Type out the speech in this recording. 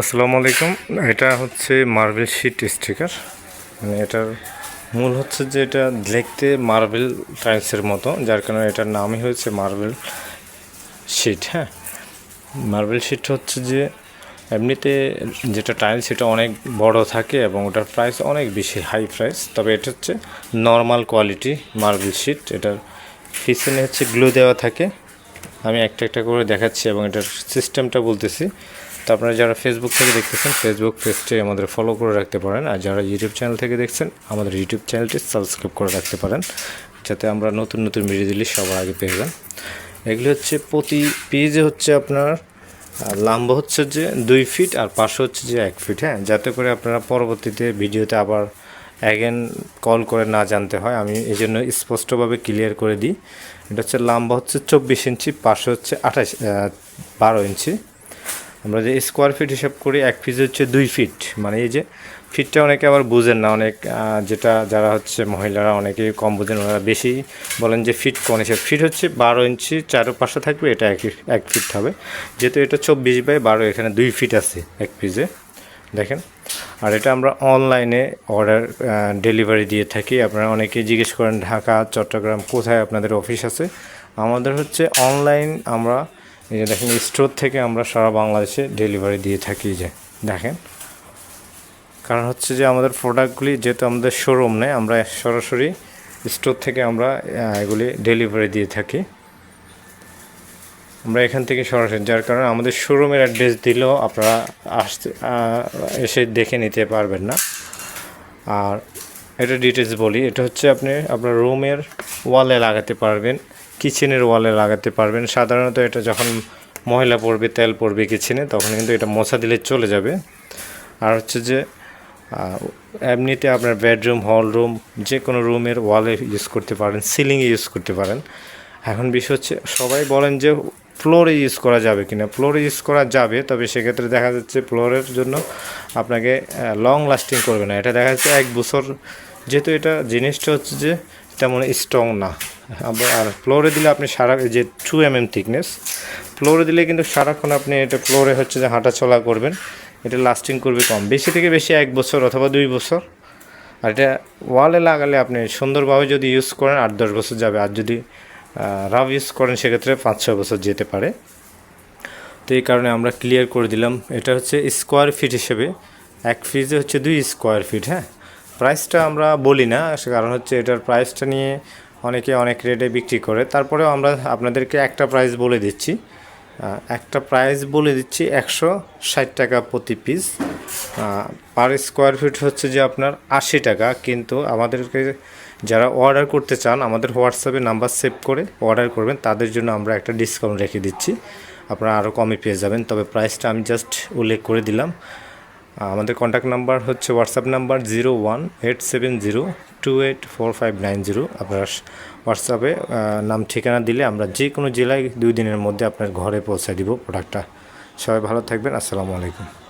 আসসালামু আলাইকুম। এটা হচ্ছে মার্বেল শিট স্টিকার মানে এটার মূল হচ্ছে যে এটা দেখতে মার্বেল টাইলসের মতো, যার কারণে এটার নামই হয়েছে মার্বেল শিট হ্যাঁ? মার্বেল শিট হচ্ছে যে এমনিতে যেটা টাইলস সেটা অনেক বড় থাকে এবং ওটার প্রাইস অনেক বেশি হাই প্রাইস তবে এটা হচ্ছে নর্মাল কোয়ালিটি মার্বেল শিট এটার পিছনে হচ্ছে গ্লু দেওয়া থাকে। আমি একটা একটা করে দেখাচ্ছি এবং এটার সিস্টেমটা বলতেছি। তো আপনারা যারা ফেসবুক থেকে দেখতেছেন ফেসবুক পেজটি আমাদের ফলো করে রাখতে পারেন। আর যারা ইউটিউব চ্যানেল থেকে দেখছেন, আমাদের ইউটিউব চ্যানেলটি সাবস্ক্রাইব করে রাখতে পারেন। যাতে আমরা নতুন নতুন ভিডিও দিলে সবার আগে পেয়ে যান। এগুলি হচ্ছে প্রতি পেজে হচ্ছে আপনার লম্বা হচ্ছে যে দুই ফিট আর পাশে হচ্ছে যে এক ফিট হ্যাঁ যাতে করে আপনারা পরবর্তীতে ভিডিওতে আবার অ্যাগেন কল করে না জানতে হয়। আমি এই জন্য স্পষ্টভাবে ক্লিয়ার করে দিই। এটা হচ্ছে লম্বা হচ্ছে চব্বিশ ইঞ্চি, পাশে হচ্ছে আঠাশ বারো ইঞ্চি। আমরা যে স্কোয়ার ফিট হিসাব করি, এক ফিট হচ্ছে দুই ফিট মানে এই যে ফিটটা অনেকে আবার বুঝেন না। অনেক যেটা যারা হচ্ছে মহিলারা অনেকে কম বুঝেন ওনারা বেশি বলেন যে ফিট কোন হিসাব ফিট হচ্ছে বারো ইঞ্চি চারো পাশে থাকবে, এটা এক এক ফিট হবে। যেহেতু এটা চব্বিশ বাই বারো, এখানে দুই ফিট আছে এক পিসে দেখেন? আর এটা আমরা অনলাইনে অর্ডার ডেলিভারি দিয়ে থাকি। আপনারা অনেকে জিজ্ঞেস করেন, ঢাকা, চট্টগ্রাম কোথায় আপনাদের অফিস আছে? আমাদের হচ্ছে অনলাইন আমরা, এই যে দেখেন স্টোর থেকে আমরা সারা বাংলাদেশে ডেলিভারি দিয়ে থাকি যে, দেখেন। কারণ হচ্ছে যে আমাদের প্রোডাক্টগুলি যেহেতু আমাদের শোরুম নেই, আমরা সরাসরি স্টোর থেকে আমরা এগুলি ডেলিভারি দিয়ে থাকি। আমরা এখান থেকে সরাসরি, যার কারণে আমাদের শোরুমের অ্যাড্রেস দিলেও আপনারা আসতে এসে দেখে নিতে পারবেন না। আর এটা ডিটেলস বলি, এটা হচ্ছে আপনি, আপনার রুমের ওয়ালে লাগাতে পারবেন কিচেনের ওয়ালে লাগাতে পারবেন। সাধারণত এটা যখন ময়লা পড়বে, তেল পড়বে কিচেনে তখন কিন্তু এটা মশা দিলে চলে যাবে। আর হচ্ছে যে এমনিতে আপনার বেডরুম হল রুম যে কোনো রুমের ওয়ালে ইউজ করতে পারেন সিলিংয়ে ইউজ করতে পারেন। এখন বিষয় হচ্ছে, সবাই বলেন যে ফ্লোরে ইউজ করা যাবে কিনা? ফ্লোরে ইউজ করা যাবে, তবে সেক্ষেত্রে দেখা যাচ্ছে ফ্লোরের জন্য আপনাকে লং লাস্টিং করবে না। এটা দেখা যাচ্ছে এক বছর। যেহেতু এটা জিনিসটা হচ্ছে যে তেমন স্ট্রং না। আর ফ্লোরে দিলে আপনি সারা যে টু এম এম থিকনেস ফ্লোরে দিলে কিন্তু সারাক্ষণ আপনি এটা ফ্লোরে হচ্ছে যে হাঁটা চলা করবেন। এটা লাস্টিং করবে কম। বেশি থেকে বেশি এক বছর অথবা দুই বছর। আর এটা ওয়ালে লাগালে আপনি সুন্দরভাবে যদি ইউজ করেন, আট দশ বছর যাবে। আর যদি রাফ ইউজ করেন সেক্ষেত্রে পাঁচ ছয় বছর যেতে পারে। তো এই কারণে আমরা ক্লিয়ার করে দিলাম, এটা হচ্ছে স্কোয়ার ফিট হিসেবে। এক ফিটে হচ্ছে দুই স্কোয়ার ফিট হ্যাঁ? প্রাইসটা আমরা বলি না, সে কারণ হচ্ছে এটার প্রাইসটা নিয়ে অনেকে অনেক রেটে বিক্রি করে। তারপরেও আমরা আপনাদেরকে একটা প্রাইস বলে দিচ্ছি। একটা প্রাইস বলে দিচ্ছি একশো ষাট টাকা প্রতি পিস পার স্কোয়ার ফিট হচ্ছে যে আপনার আশি টাকা, কিন্তু আমাদেরকে যারা অর্ডার করতে চান, আমাদের হোয়াটসঅ্যাপে নাম্বার সেভ করে অর্ডার করবেন, তাদের জন্য আমরা একটা ডিসকাউন্ট রেখে দিচ্ছি। আপনারা আরও কমে পেয়ে যাবেন, তবে প্রাইসটা আমি জাস্ট উল্লেখ করে দিলাম। আমাদের কন্ট্যাক্ট নাম্বার হচ্ছে WhatsApp number zero one eight seven zero two eight four five nine zero আপনারা হোয়াটসঅ্যাপে নাম ঠিকানা দিলে আমরা যে কোনো জেলায় দুই দিনের মধ্যে আপনার ঘরে পৌঁছে দিব প্রোডাক্টটা সবাই ভালো থাকবেন, আসসালামু আলাইকুম।